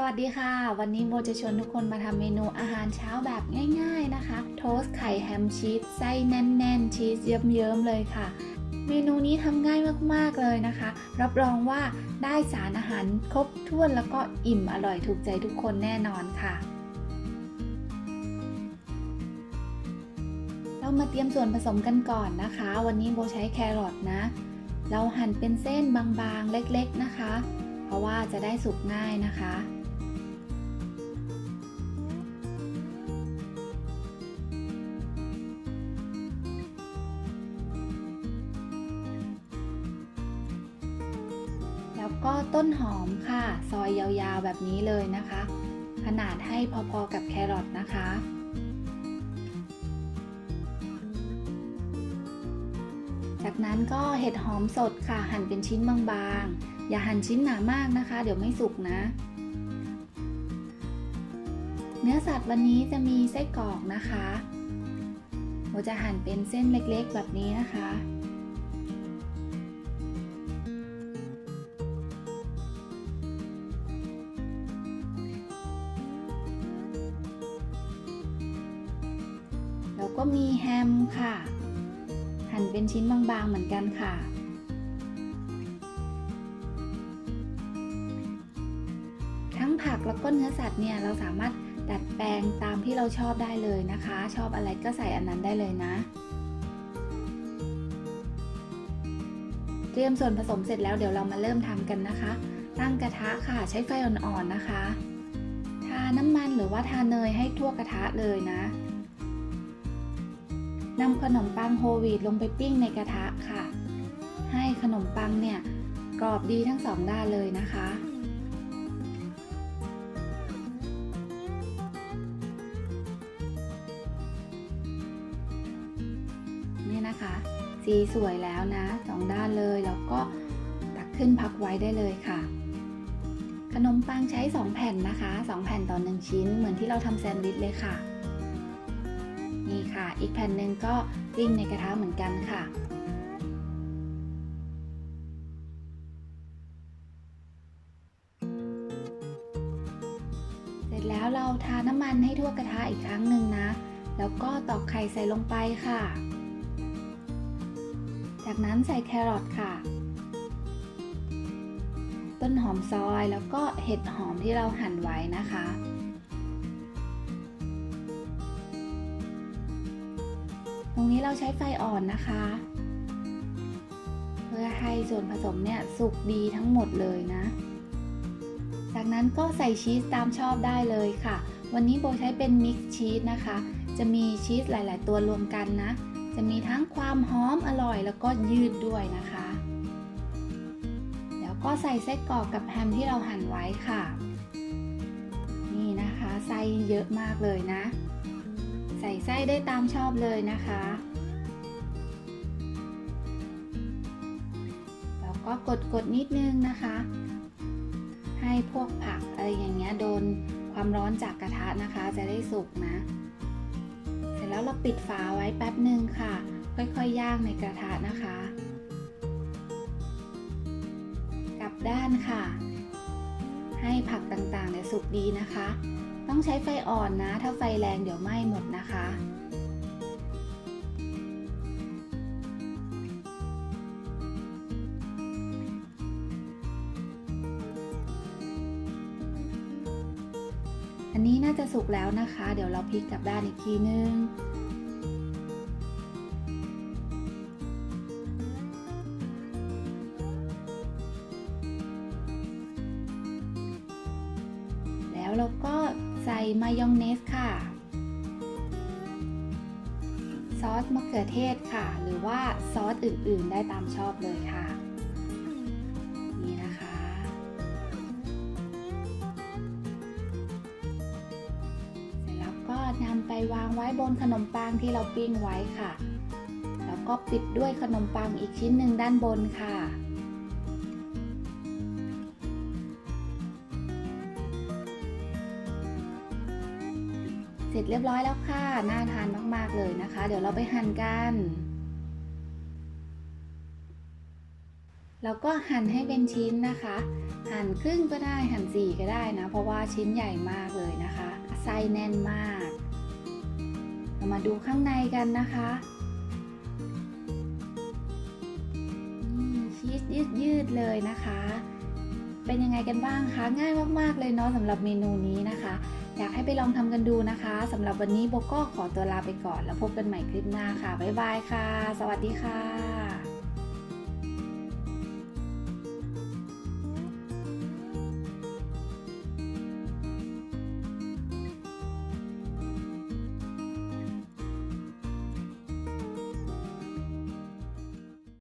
สวัสดีค่ะ วันนี้โมจะชวนทุกคนมาทำเมนูอาหารเช้าแบบง่ายๆนะคะ โทสต์ไข่แฮมชีสไส้แน่นๆ ชีสเยิ้มๆเลยค่ะ เมนูนี้ทำง่ายมากๆเลยนะคะ รับรองว่าได้สารอาหารครบถ้วนแล้วก็อิ่มอร่อยถูกใจทุกคนแน่นอนค่ะ เรามาเตรียมส่วนผสมกันก่อนนะคะ วันนี้โบใช้แครอทนะ เราหั่นเป็นเส้นบางๆเล็กๆนะคะ เพราะว่าจะได้สุกง่ายนะคะ แล้วก็ต้นหอมค่ะ ซอยยาวๆแบบนี้เลยนะคะ ขนาดให้พอๆกับแครอทนะคะจากนั้นก็เห็ดหอมสดค่ะ หั่นเป็นชิ้นบางๆ อย่าหั่นชิ้นหนามากนะคะ เดี๋ยวไม่สุกนะ เนื้อสัตว์วันนี้จะมีไส้กรอกนะคะโมจะหั่นเป็นเส้นเล็กๆ แบบนี้นะคะ ก็มีแฮมค่ะ หั่นเป็นชิ้นบางๆเหมือนกันค่ะ ทั้งผักแล้วก็เนื้อสัตว์เนี่ยเราสามารถดัดแปลงตามที่เราชอบได้เลยนะคะ ชอบอะไรก็ใส่อันนั้นได้เลยนะ เตรียมส่วนผสมเสร็จแล้วเดี๋ยวเรามาเริ่มทำกันนะคะ ตั้งกระทะค่ะใช้ไฟอ่อนๆนะคะ ทาน้ำมันหรือว่าทาเนยให้ทั่วกระทะเลยนะ นำขนมปังโฮลวีตลงไปปิ้งในกระทะค่ะ ให้ขนมปังเนี่ยกรอบดีทั้งสองด้านเลยนะคะ นี่นะคะ สีสวยแล้วนะสองด้านเลยแล้วก็ตักขึ้นพักไว้ได้เลยค่ะ ขนมปังใช้ 2 แผ่นนะคะ 2 แผ่นต่อ 1 ชิ้นเหมือนที่เราทำแซนด์วิชเลยค่ะ นี่ค่ะ อีกแผ่นหนึ่งก็ปิ้งในกระทะเหมือนกันค่ะ เสร็จแล้วเราทาน้ำมันให้ทั่วกระทะอีกครั้งหนึ่งนะ แล้วก็ตอกไข่ใส่ลงไปค่ะ จากนั้นใส่แครอทค่ะ ต้นหอมซอยแล้วก็เห็ดหอมที่เราหั่นไว้นะคะ รงนี้เราใช้ไฟอ่อนนะคะ เพื่อให้ส่วนผสมเนี่ยสุกดีทั้งหมดเลยนะ จากนั้นก็ใส่ชีสตามชอบได้เลยค่ะ วันนี้โบใช้เป็นมิกซ์ชีสนะคะ จะมีชีสหลาย ๆ ตัวรวมกันนะ จะมีทั้งความหอมอร่อยแล้วก็ยืดด้วยนะคะแล้วก็ใส่ไส้กรอกกับแฮมที่เราหั่นไว้ค่ะ นี่นะคะ ไส้เยอะมากเลยนะ ใส่ไส้ได้ตามชอบเลยนะคะ แล้วก็กดกดนิดนึงนะคะ ให้พวกผักอะไรอย่างเงี้ยโดนความร้อนจากกระทะนะคะ จะได้สุกนะ เสร็จแล้วเราปิดฝาไว้แป๊บหนึ่งค่ะ ค่อยๆย่างในกระทะนะคะ กลับด้านค่ะ ให้ผักต่างๆเนี่ยสุกดีนะคะ ต้องใช้ไฟอ่อนนะ ถ้าไฟแรงเดี๋ยวไหม้หมดนะคะ อันนี้น่าจะสุกแล้วนะคะ เดี๋ยวเราพลิกกลับด้านอีกทีนึงแล้วเราก็ ใส่มายองเนสค่ะ ซอสมะเขือเทศค่ะ หรือว่าซอสอื่นๆได้ตามชอบเลยค่ะ นี่นะคะ เสร็จแล้วก็นำไปวางไว้บนขนมปังที่เราปิ้งไว้ค่ะ แล้วก็ปิดด้วยขนมปังอีกชิ้นหนึ่งด้านบนค่ะ ร็จเรียบร้อยแล้วค่ะ น่าทานมาก ๆ เลยนะคะ เดี๋ยวเราไปหั่นกันเราก็หั่นให้เป็นชิ้นนะคะ หั่นครึ่งก็ได้ หั่นสี่ก็ได้นะ เพราะว่าชิ้นใหญ่มากเลยนะคะ ไส้แน่นมาก เรามาดูข้างในกันนะคะนี่ชีสยืดยืดๆเลยนะคะ เป็นยังไงกันบ้างคะ ง่ายมากๆเลยเนาะสำหรับเมนูนี้นะคะ อยากให้ไปลองทำกันดูนะคะสำหรับวันนี้โบก็ขอตัวลาไปก่อน แล้วพบกันใหม่คลิปหน้าค่ะ บ๊ายบายค่ะ สวัสดีค่ะ